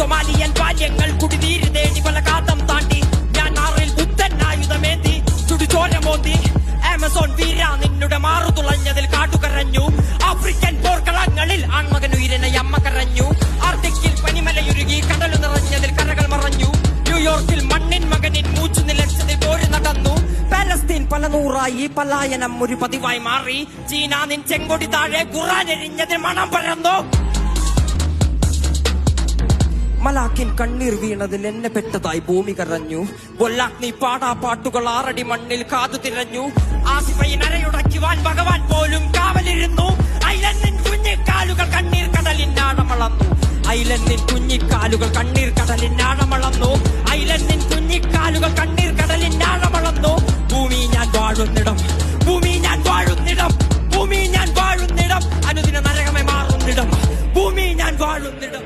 Somalian ബാല്യങ്ങൾ കുടിനീര് തേടി പല കാതം താണ്ടി. ഞാൻ ആറിൽ ബുദ്ധൻ ആയുധമേന്തി ചുടുചോര മോന്തി. ആമസോൺ വീര നിന്നുടെ മാറു തുളഞ്ഞതിൽ ആഫ്രിക്കൻ പോർക്കളങ്ങളിൽ ആൺമകൻ ഉയരനെ അമ്മ കരഞ്ഞു. ആർട്ടിക്കിൽ പനിമലയുരുകി കടലു നിറഞ്ഞതിൽ കരകൾ മറഞ്ഞു. ന്യൂയോർക്കിൽ മണ്ണിൻ മകനിൻ മൂച്ചു നിലച്ചതിൽ പോരു നടന്നു. പലസ്തീൻ പല നൂറായി പലായനം ഒരു പതിവായി മാറി. ചീന നിൻ ചെങ്കൊടി താഴെ ഖുറാൻ എരിഞ്ഞതിൽ മണം പരന്നു. മലാക്കിൻ കണ്ണീർ വീണതിൽ എന്നെ പെട്ടതായി ഭൂമി കറഞ്ഞു കൊല്ലാഗ്നി പാടാ പാട്ടുകൾ ആറടി മണ്ണിൽ കാതു തിരഞ്ഞു. ആസിഫയിൻ അരയുടയ്ക്കുവാൻ ഭഗവാൻ പോലും കാവലിരുന്നു. ഐലന്നിൻ കുഞ്ഞിക്കാലുകൾ കണ്ണീർ കടലിനാടമളന്നു ഐലന്നിൻ കുഞ്ഞിക്കാലുകൾ കണ്ണീർ കടലിനാടമളന്നു ഐലന്നിൻ കുഞ്ഞിക്കാലുകൾ കണ്ണീർ കടലിനാടമളന്നു ഭൂമി ഞാൻ വാഴുന്നിടം ഭൂമി ഞാൻ വാഴുന്നിടം ഭൂമി ഞാൻ വാഴുന്നിടം. അനുദിന നരകമേ മാറുന്നിടം ഭൂമി ഞാൻ വാഴുന്നിടം.